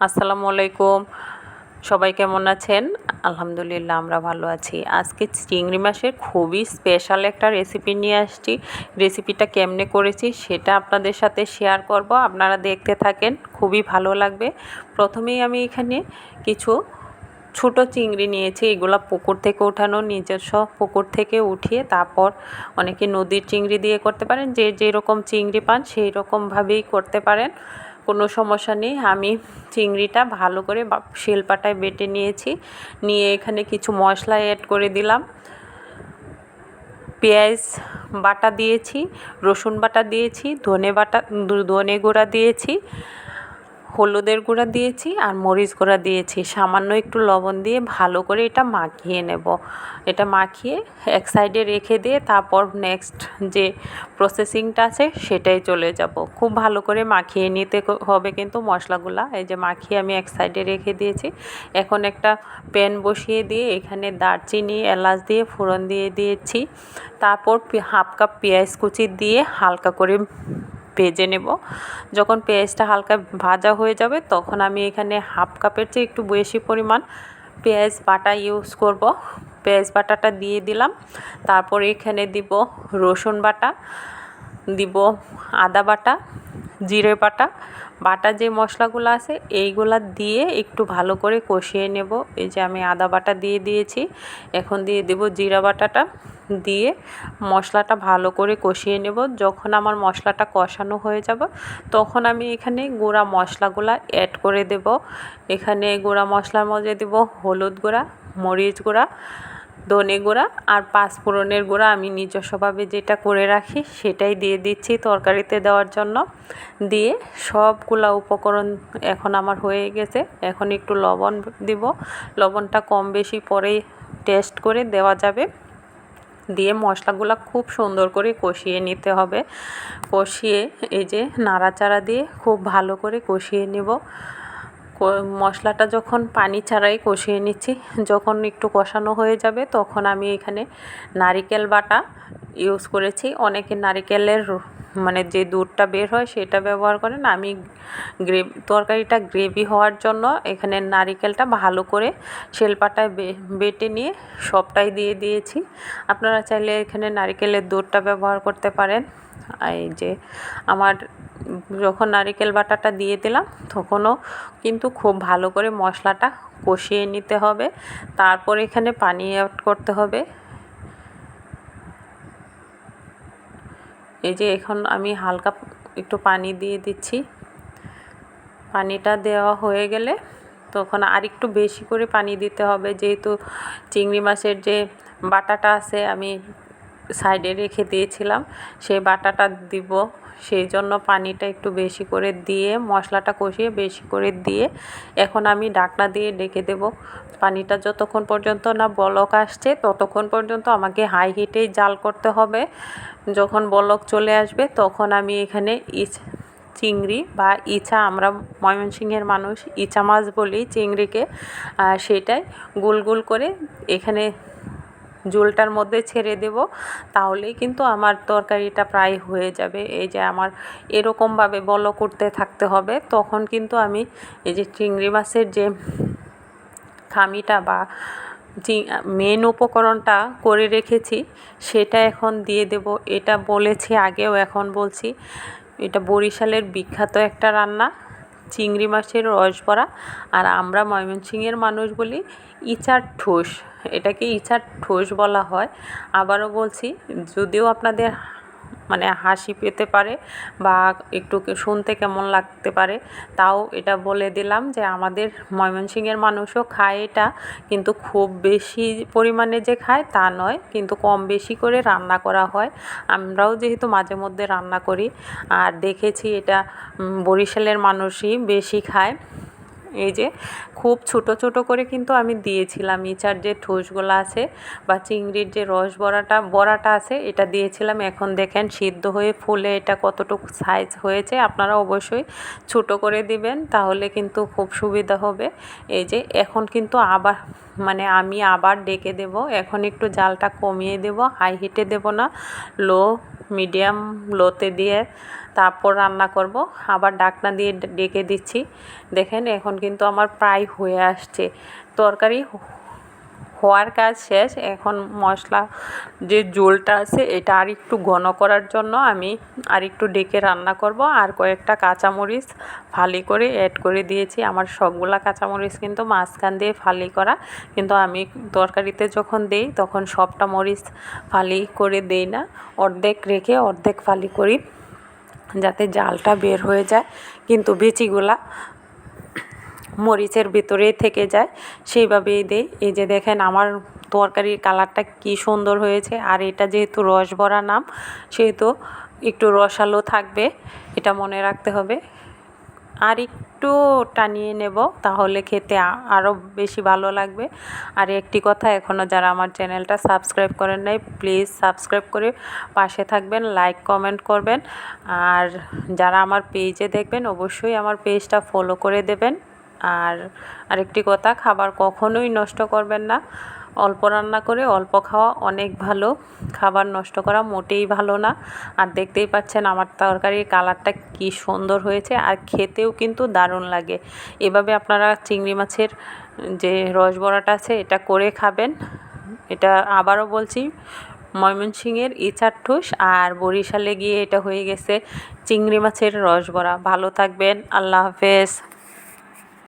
আসসালামু আলাইকুম। সবাই কেমন আছেন? আলহামদুলিল্লাহ, আমরা ভালো আছি। আজকে চিংড়ি মাছের খুবই স্পেশাল একটা রেসিপি নিয়ে আসছি। রেসিপিটা কেমনে করেছি সেটা আপনাদের সাথে শেয়ার করব। আপনারা দেখতে থাকেন, খুবই ভালো লাগবে। প্রথমেই আমি এখানে কিছু ছোট চিংড়ি নিয়েছি। এগুলো পুকুর থেকে ওঠানো নিজস্ব পুকুর থেকে উঠিয়ে তারপর অনেকে নদীর চিংড়ি দিয়ে করতে পারেন। যে যেরকম চিংড়ি পান, সেই রকমভাবেই করতে পারেন। কোনো সমস্যা নেই। আমি চিংড়িটা ভালো করে শিলপাটায় বেটে নিয়েছি। নিয়ে এখানে কিছু মশলা অ্যাড করে দিলাম। পেঁয়াজ বাটা দিয়েছি, রসুন বাটা দিয়েছি, ধনে বাটা ধনে গুঁড়া দিয়েছি। হলুদের গুঁড়া দিয়েছি আর মরিচ গুঁড়া দিয়েছি। সামান্য একটু লবণ দিয়ে ভালো করে এটা মাখিয়ে নেব। এটা মাখিয়ে এক সাইডে রেখে দিয়ে তারপর নেক্সট যে প্রসেসিংটা আছে সেটাই চলে যাব। খুব ভালো করে মাখিয়ে নিতে হবে কিন্তু মশলাগুলা। এই যে মাখিয়ে আমি এক সাইডে রেখে দিয়েছি। এখন একটা প্যান বসিয়ে দিয়ে এখানে দারচিনি, এলাচ দিয়ে ফোড়ন দিয়ে দিয়েছি। তারপর হাফ কাপ পেঁয়াজ কুচি দিয়ে হালকা করে ভেজে নেব। যখন পেঁয়াজটা হালকা ভাজা হয়ে যাবে, তখন আমি এখানে হাফ কাপের চেয়ে একটু বেশি পরিমাণ পেঁয়াজ বাটা ইউজ করব। পেঁয়াজ বাটাটা দিয়ে দিলাম। তারপর এখানে দিব রসুন বাটা, দিব আদা বাটা জিরে বাটা। বাটা যে মশলাগুলো আছে, এইগুলা দিয়ে একটু ভালো করে কষিয়ে নেব। এই যে আমি আদা বাটা দিয়ে দিয়েছি, এখন দিয়ে দেব জিরা বাটাটা। দিয়ে মশলাটা ভালো করে কষিয়ে নেব। যখন আমার মশলাটা কষানো হয়ে যাবে, তখন আমি এখানে গুঁড়া মশলাগুলো অ্যাড করে দেব। এখানে গুঁড়া মশলার মধ্যে দেব হলুদ গুঁড়া, মরিচ গুঁড়া ধনে গুঁড়া আর পাঁচফোড়নের গুঁড়া আমি নিজস্বভাবে যেটা করে রাখি সেটাই দিয়ে দিচ্ছি তরকারিতে দেওয়ার জন্য। দিয়ে সবগুলা উপকরণ এখন আমার হয়ে গেছে। এখন একটু লবণ দিব। লবণটা কম বেশি পরে টেস্ট করে দেওয়া যাবে। দিয়ে মশলাগুলো খুব সুন্দর করে কষিয়ে নিতে হবে। কষিয়ে এই যে নাড়াচাড়া দিয়ে খুব ভালো করে কষিয়ে নেব। মশলাটা যখন পানি ছাড়াই কষিয়ে নিচ্ছি, যখন একটু কষানো হয়ে যাবে তখন আমি এখানে নারিকেল বাটা ইউজ করেছি। অনেকে নারিকেলের মানে যে দুধটা বের হয় সেটা ব্যবহার করেন। আমি গ্রে তরকারিটা গ্রেভি হওয়ার জন্য এখানে নারিকেলটা ভালো করে শেলপাটায় বেটে নিয়ে সবটাই দিয়ে দিয়েছি। আপনারা চাইলে এখানে নারিকেলের দুধটা ব্যবহার করতে পারেন। এই যে আমার যখন নারিকেল বাটাটা দিয়ে দিলাম তখনও কিন্তু খুব ভালো করে মশলাটা কষিয়ে নিতে হবে। তারপর এখানে পানি অ্যাড করতে হবে। এই যে এখন আমি হালকা একটু পানি দিয়ে দিচ্ছি। পানিটা দেওয়া হয়ে গেলে তখন আর একটু বেশি করে পানি দিতে হবে। যেহেতু চিংড়ি মাছের যে বাটাটা আছে, আমি সাইডে রেখে দিয়েছিলাম। সেই বাটাটা দিব, সেই জন্য পানিটা একটু বেশি করে দিয়ে, মশলাটা কষিয়ে বেশি করে দিয়ে এখন আমি ডাকনা দিয়ে ডেকে দেব। পানিটা যতক্ষণ পর্যন্ত না বলক আসছে, ততক্ষণ পর্যন্ত আমাকে হাই হিটেই জাল করতে হবে। যখন বলক চলে আসবে, তখন আমি এখানে ইচ, চিংড়ি বা ইচা আমরা ময়মনসিংহের মানুষ ইচা মাছ বলি চিংড়িকে সেটাই গোল গোল করে এখানে ঝোলটার মধ্যে ছেড়ে দেব, তাহলেই কিন্তু আমার তরকারিটা প্রায় হয়ে যাবে। এই যে আমার এরকমভাবে বলো করতে থাকতে হবে, তখন কিন্তু আমি এই যে চিংড়ি মাছের যে খামিটা বা মেন উপকরণটা করে রেখেছি, সেটা এখন দিয়ে দেব। এটা বলেছি আগেও, এখন বলছি, এটা বরিশালের বিখ্যাত একটা রান্না, চিংড়ি মাছের রস ভরা আর আমরা ময়মনসিংহের মানুষ বলি ইচার ঠোস। এটাকে ইচার ঠোস বলা হয়। আবারও বলছি, যদিও আপনাদের মানে হাসি পেতে পারে বা একটু শুনতে কেমন লাগতে পারে, তাও এটা বলে দিলাম যে আমাদের ময়মনসিংহের মানুষও খায় এটা, কিন্তু খুব বেশি পরিমাণে যে খায় তা নয়, কিন্তু কম বেশি করে রান্না করা হয়। আমরাও যেহেতু মাঝে মধ্যে রান্না করি, আর দেখেছি এটা বরিশালের মানুষই বেশি খায়। এই যে খুব ছোট ছোট করে কিন্তু আমি দিয়েছিলাম। ইচার যে ঠোসগুলো আছে বা চিংড়ির যে রস বড়াটা বড়াটা আছে, এটা দিয়েছিলাম। এখন দেখেন সিদ্ধ হয়ে ফুলে এটা কতটুকু সাইজ হয়েছে, আপনারা অবশ্যই ছোট করে দিবেন, তাহলে কিন্তু খুব সুবিধা হবে। এই যে এখন কিন্তু আবার মানে আমি আবার ডেকে দেব। এখন একটু জালটা কমিয়ে দেব হাই হিটে দেব না লো মিডিয়াম লোতে দিয়ে তারপর রান্না করব। আবার ডাকনা দিয়ে ডেকে দিচ্ছি। দেখেন, এখন কিন্তু আমার প্রায় হয়ে আসছে। তরকারি হওয়ার কাজ শেষ। এখন মশলা যে ঝোলটা আছে, এটা আর একটু ঘন করার জন্য আমি আর একটু ডেকে রান্না করব। আর কয়েকটা কাঁচামরিচ ফালি করে অ্যাড করে দিয়েছি। আমার সবগুলা কাঁচামরিচ কিন্তু মাঝখান দিয়ে ফালি করা। কিন্তু আমি তরকারিতে যখন দেই, তখন সবটা মরিচ ফালি করে দেই না। অর্ধেক রেখে অর্ধেক ফালি করি, যাতে জালটা বের হয়ে যায়। কিন্তু বিচিগুলা মরিচের ভিতরেই থেকে যায়, সেইভাবেই দেই। এই যে দেখেন আমার তরকারির কালারটা কি সুন্দর হয়েছে। আর এটা যেহেতু রস ভরা নাম, সেহেতু একটু রসালো থাকবে, এটা মনে রাখতে হবে। আর একটু টানিয়ে নেব, তাহলে খেতে আরও বেশি ভালো লাগবে। আর একটি কথা এখনও যারা আমার চ্যানেলটা সাবস্ক্রাইব করেন নাই, প্লিজ সাবস্ক্রাইব করে পাশে থাকবেন, লাইক, কমেন্ট করবেন। আর যারা আমার পেজে দেখবেন, অবশ্যই আমার পেজটা ফলো করে দেবেন। আর আরেকটি কথা, খাবার কখনোই নষ্ট করবেন না। অল্প রান্না করে অল্প খাওয়া অনেক ভালো। খাবার নষ্ট করা মোটেই ভালো না। আর দেখতেই পাচ্ছেন আমার তরকারির কালারটা কি সুন্দর হয়েছে আর খেতেও কিন্তু দারুণ লাগে। এভাবে আপনারা চিংড়ি মাছের যে রস বড়াটা আছে, এটা করে খাবেন। এটা আবারও বলছি, ময়মনসিংহের ইচার ঠুস আর বরিশালে গিয়ে এটা হয়ে গেছে চিংড়ি মাছের রস বড়া। ভালো থাকবেন, আল্লাহ হাফেজ।